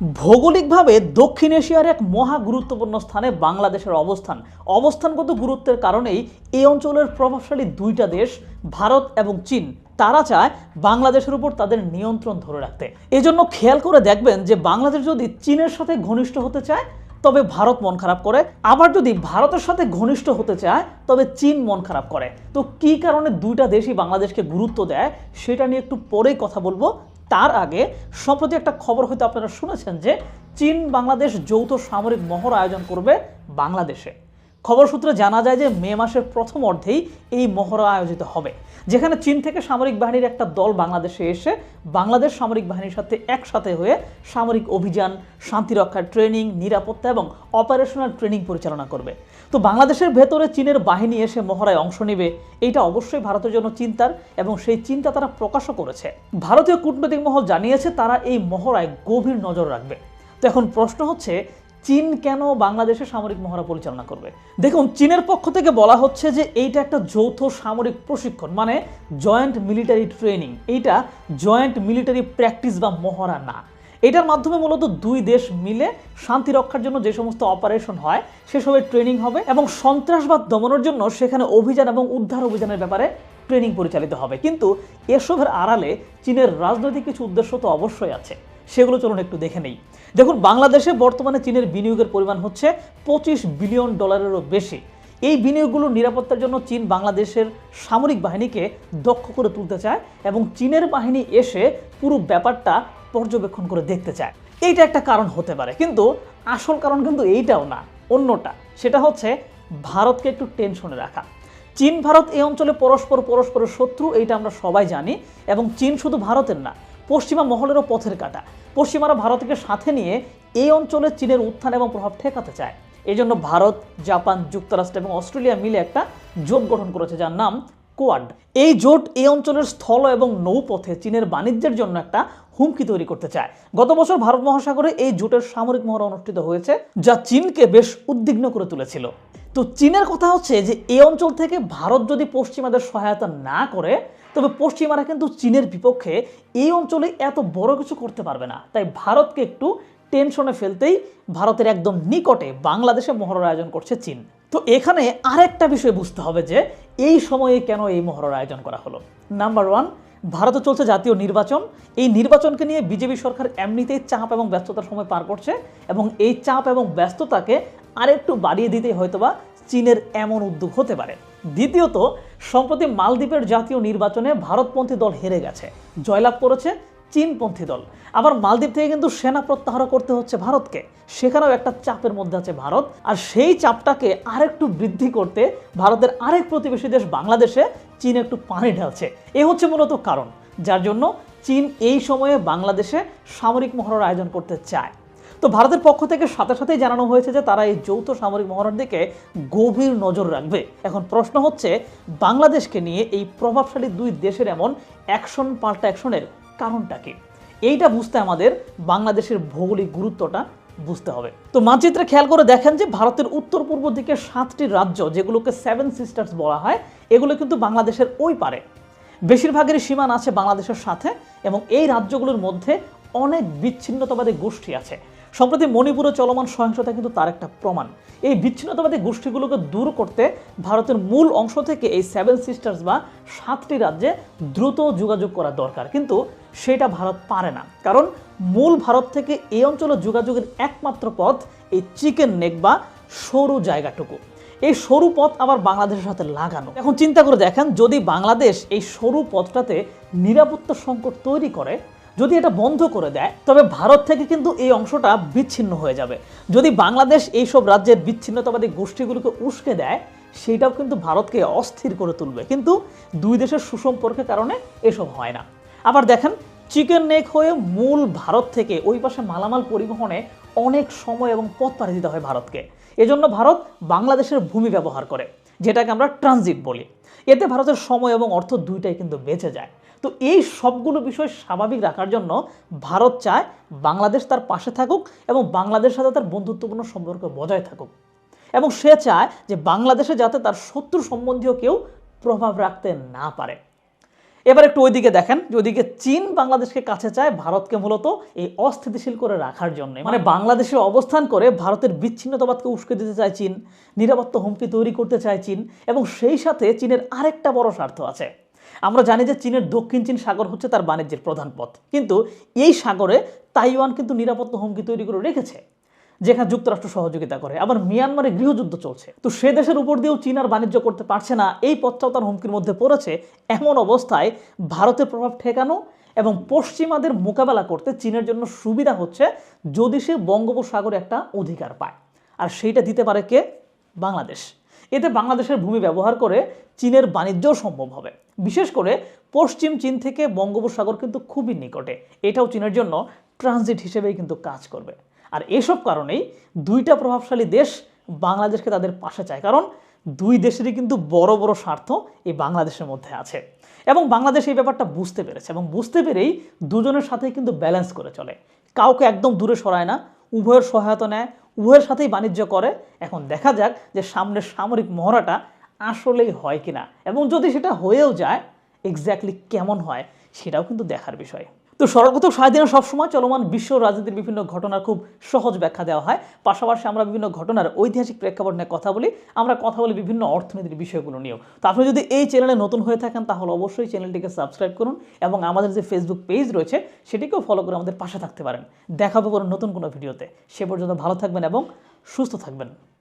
ভৌগোলিকভাবে দক্ষিণ এশিয়ার এক মহা গুরুত্বপূর্ণ স্থানে বাংলাদেশের অবস্থান। অবস্থানগত গুরুত্বের কারণেই এই অঞ্চলের প্রভাবশালী দুইটা দেশ, ভারত এবং চীন, তারা চায় বাংলাদেশের উপর তাদের নিয়ন্ত্রণ ধরে রাখতে। এজন্য খেয়াল করে দেখবেন যে বাংলাদেশ যদি চীনের সাথে ঘনিষ্ঠ হতে চায়, তবে ভারত মন খারাপ করে। আবার যদি ভারতের সাথে ঘনিষ্ঠ হতে চায়, তবে চীন মন খারাপ করে। তো কি কারণে দুইটা দেশই বাংলাদেশকে গুরুত্ব দেয়, সেটা নিয়ে একটু পরেই কথা বলব। তার আগে, সম্প্রতি একটা খবর হয়তো আপনারা শুনেছেন যে চীন বাংলাদেশ যৌথ সামরিক মহর আয়োজন করবে বাংলাদেশে। খবর সূত্রে জানা যায় যে মে মাসের প্রথম অর্ধেই এই মহড়া আয়োজিত হবে, যেখানে চীন থেকে সামরিক বাহিনীর একটা দল বাংলাদেশে এসে বাংলাদেশ সামরিক বাহিনীর সাথে একসাথে হয়ে সামরিক অভিযান শান্তিরক্ষার ট্রেনিং, নিরাপত্তা এবং অপারেশনাল ট্রেনিং পরিচালনা করবে। তো বাংলাদেশের ভেতরে চীনের বাহিনী এসে মহড়ায় অংশ নেবে, এইটা অবশ্যই ভারতের জন্য চিন্তার এবং সেই চিন্তা তারা প্রকাশও করেছে। ভারতীয় কূটনৈতিক মহল জানিয়েছে তারা এই মহড়ায় গভীর নজর রাখবে। তো এখন প্রশ্ন হচ্ছে চীন কেন বাংলাদেশে সামরিক মহড়া পরিচালনা করবে? দেখুন, চীনের পক্ষ থেকে বলা হচ্ছে যে এইটা একটা যৌথ সামরিক প্রশিক্ষণ মানে জয়েন্ট মিলিটারি ট্রেনিং এইটা জয়েন্ট মিলিটারি প্র্যাকটিস বা মহড়া না। এটার মাধ্যমে মূলত দুই দেশ মিলে শান্তি রক্ষার জন্য যে সমস্ত অপারেশন হয়, সেসবের ট্রেনিং হবে এবং সন্ত্রাসবাদ দমনের জন্য সেখানে অভিযান এবং উদ্ধার অভিযানের ব্যাপারে ট্রেনিং পরিচালিত হবে। কিন্তু এসবের আড়ালে চীনের রাজনৈতিক কিছু উদ্দেশ্য তো অবশ্যই আছে। সেগুলো চলুন একটু দেখে নেই। দেখুন, বাংলাদেশে বর্তমানে চীনের বিনিয়োগের পরিমাণ হচ্ছে পঁচিশ বিলিয়ন ডলারেরও বেশি। এই বিনিয়োগগুলোর নিরাপত্তার জন্য চীন বাংলাদেশের সামরিক বাহিনীকে দক্ষ করে তুলতে চায় এবং চীনের বাহিনী এসে পুরো ব্যাপারটা পর্যবেক্ষণ করে দেখতে চায়। এইটা একটা কারণ হতে পারে, কিন্তু আসল কারণ কিন্তু এইটাও না, অন্যটা। সেটা হচ্ছে ভারতকে একটু টেনশনে রাখা। চীন ভারত এই অঞ্চলে পরস্পর পরস্পরের শত্রু, এইটা আমরা সবাই জানি, এবং চীন শুধু ভারতের না পশ্চিমা মহলেরও পথের কাটা। পশ্চিমারা ভারতকে সাথে নিয়ে এই অঞ্চলে চীনের উত্থান এবং প্রভাব ঠেকাতে চায়। এই জন্য ভারত, জাপান, যুক্তরাষ্ট্র এবং অস্ট্রেলিয়া মিলে একটা জোট গঠন করেছে যার নাম কোয়াড। এই জোট এই অঞ্চলের স্থল এবং নৌপথে চীনের বাণিজ্যের জন্য একটা হুমকি তৈরি করতে চায়। গত বছর ভারত মহাসাগরে এই জোটের সামরিক মহড়া অনুষ্ঠিত হয়েছে, যা চীনকে বেশ উদ্বিগ্ন করে তুলেছিল। তো চীনের কথা হচ্ছে যে, এই অঞ্চল থেকে ভারত যদি পশ্চিমাদের সহায়তা না করে তবে পশ্চিমারা কিন্তু চীনের বিপক্ষে এই অঞ্চলে এত বড় কিছু করতে পারবে না। তাই ভারতকে একটু টেনশনে ফেলতেই ভারতের একদম নিকটে বাংলাদেশে মহড়ার আয়োজন করছে চীন। তো এখানে আরেকটা বিষয় বুঝতে হবে যে, এই সময়ে কেন এই মহড়ার আয়োজন করা হলো? নাম্বার ওয়ান ভারতে চলছে জাতীয় নির্বাচন। এই নির্বাচনকে নিয়ে বিজেপি সরকার এমনিতেই চাপ এবং ব্যস্ততার সময় পার করছে এবং এই চাপ এবং ব্যস্ততাকে আরেকটু বাড়িয়ে দিতেই হয়তোবা চীনের এমন উদ্যোগ হতে পারে। দ্বিতীয়ত সম্প্রতি মালদ্বীপের জাতীয় নির্বাচনে ভারতপন্থী দল হেরে গেছে। জয়লাভ করেছে চীনপন্থী দল। আবার মালদ্বীপ থেকে কিন্তু সেনা প্রত্যাহার করতে হচ্ছে ভারতকে। সেখানেও একটা চাপের মধ্যে আছে ভারত। আর সেই চাপটাকে আরেকটু বৃদ্ধি করতে ভারতের আরেক প্রতিবেশী দেশ বাংলাদেশে চীন একটু পানি ঢালছে। এ হচ্ছে মূলত কারণ। যার জন্য চীন এই সময়ে বাংলাদেশে সামরিক মহড়ার আয়োজন করতে চায়। তো ভারতের পক্ষ থেকে সাথে সাথেই জানানো হয়েছে যে তারা এই যৌথ সামরিক মহড়ার দিকে গভীর নজর রাখবে। এখন প্রশ্ন হচ্ছে, বাংলাদেশকে নিয়ে এই প্রভাবশালী দুই দেশের এমন অ্যাকশন পাল্টা অ্যাকশনের কারণটা কি? এইটা বুঝতে আমাদের বাংলাদেশের ভৌগোলিক গুরুত্বটা বুঝতে হবে। তো মানচিত্রে খেয়াল করে দেখেন যে ভারতের উত্তর পূর্ব দিকে সাতটি রাজ্য, যেগুলোকে সেভেন সিস্টার্স বলা হয়, এগুলো কিন্তু বাংলাদেশের ওই পারে। বেশিরভাগেরই সীমানা আছে বাংলাদেশের সাথে এবং এই রাজ্যগুলোর মধ্যে অনেক বিচ্ছিন্নতাবাদী গোষ্ঠী আছে। সম্প্রতি মণিপুরে চলমান সহিংসতা কিন্তু তার একটা প্রমাণ। এই বিচ্ছিন্নতাবাদী গোষ্ঠীগুলোকে দূর করতে ভারতের মূল অংশ থেকে এই সেভেন সিস্টার্স বা সাতটি রাজ্যে দ্রুত যোগাযোগ করা দরকার। কিন্তু সেটা ভারত পারে না। কারণ মূল ভারত থেকে এই অঞ্চলে যোগাযোগের একমাত্র পথ এই চিকেন নেক বা সরু জায়গাটুকু। এই সরু পথ আবার বাংলাদেশের সাথে লাগানো। এখন চিন্তা করে দেখেন, যদি বাংলাদেশ এই সরু পথটাতে নিরাপত্তা সংকট তৈরি করে যদি এটা বন্ধ করে দেয়, তবে ভারত থেকে কিন্তু এই অংশটা বিচ্ছিন্ন হয়ে যাবে। যদি বাংলাদেশ এইসব রাজ্যের বিচ্ছিন্নতাবাদী গোষ্ঠীগুলোকে উস্কে দেয় সেটাও কিন্তু ভারতকে অস্থির করে তুলবে। কিন্তু দুই দেশের সুসম্পর্কের কারণে এসব হয় না। আবার দেখেন, চিকেন নেক হয়ে মূল ভারত থেকে ওই পাশে মালামাল পরিবহনে অনেক সময় এবং পথ পাড়ি দিতে হয় ভারতকে। এজন্য ভারত বাংলাদেশের ভূমি ব্যবহার করে, যেটাকে আমরা ট্রানজিট বলি। এতে ভারতের সময় এবং অর্থ দুইটাই কিন্তু বেঁচে যায়। তো এই সবগুলো বিষয় স্বাভাবিক রাখার জন্য ভারত চায় বাংলাদেশ তার পাশে থাকুক এবং বাংলাদেশের সাথে তার বন্ধুত্বপূর্ণ সম্পর্ক বজায় থাকুক। এবং সে চায় যে বাংলাদেশে যাতে তার শত্রু সম্বন্ধীয় কেউ প্রভাব রাখতে না পারে। এবার একটু ওইদিকে দেখেন যে ওইদিকে চীন বাংলাদেশকে কাছে চায় ভারতকে মূলত এই অস্থিতিশীল করে রাখার জন্য। মানে বাংলাদেশে অবস্থান করে ভারতের বিচ্ছিন্নতাবাদকে উস্কে দিতে চায় চীন, নিরাপত্তা হুমকি তৈরি করতে চায় চীন এবং সেই সাথে চীনের আরেকটা বড় স্বার্থ আছে। আমরা জানি যে চীনের দক্ষিণ চীন সাগর হচ্ছে তার বাণিজ্যের প্রধান পথ। কিন্তু এই সাগরে তাইওয়ান কিন্তু নিরাপত্তা হুমকি তৈরি করে রেখেছে, যেখানে যুক্তরাষ্ট্র সহযোগিতা করে। আবার মিয়ানমারে গৃহযুদ্ধ চলছে। তো সে দেশের উপর দিয়েও চীন আর বাণিজ্য করতে পারছে না, এই পথটাও তার হুমকির মধ্যে পড়েছে। এমন অবস্থায় ভারতের প্রভাব ঠেকানো এবং পশ্চিমাদের মোকাবেলা করতে চীনের জন্য সুবিধা হচ্ছে যদি সে বঙ্গোপসাগরে একটা অধিকার পায়। আর সেইটা দিতে পারে কে? বাংলাদেশ। এতে বাংলাদেশের ভূমি ব্যবহার করে চীনের বাণিজ্যও সম্ভব হবে। বিশেষ করে পশ্চিম চীন থেকে বঙ্গোপসাগর কিন্তু খুবই নিকটে। এটাও চীনের জন্য ট্রানজিট হিসেবেই কিন্তু কাজ করবে। আর এসব কারণেই দুইটা প্রভাবশালী দেশ বাংলাদেশকে তাদের পাশে চায়। কারণ দুই দেশেরই কিন্তু বড় বড় স্বার্থ এই বাংলাদেশের মধ্যে আছে। এবং বাংলাদেশ এই ব্যাপারটা বুঝতে পেরেছে এবং বুঝতে পেরেই দুজনের সাথে কিন্তু ব্যালেন্স করে চলে। কাউকে একদম দূরে সরায় না উভয়ের সহায়তা নেয়, উভয়ের সাথেই বাণিজ্য করে। এখন দেখা যাক যে সামনের সামরিক মহড়াটা আসলেই হয় কিনা। এবং যদি সেটা হয়েও যায় এক্স্যাক্টলি কেমন হয়, সেটাও কিন্তু দেখার বিষয়। তো সর্বত সারাদিনে সবসময় চলমান বিশ্ব রাজনীতির বিভিন্ন ঘটনার খুব সহজ ব্যাখ্যা দেওয়া হয়। পাশাপাশি আমরা বিভিন্ন ঘটনার ঐতিহাসিক প্রেক্ষাপট নিয়ে কথা বলি। আমরা কথা বলি বিভিন্ন অর্থনীতির বিষয়গুলো নিয়েও। তো আপনি যদি এই চ্যানেলে নতুন হয়ে থাকেন, তাহলে অবশ্যই চ্যানেলটিকে সাবস্ক্রাইব করুন এবং আমাদের যে ফেসবুক পেজ রয়েছে, সেটিকেও ফলো করে আমাদের পাশে থাকতে পারেন। দেখাবো কোনো নতুন কোনো ভিডিওতে। সে পর্যন্ত ভালো থাকবেন এবং সুস্থ থাকবেন।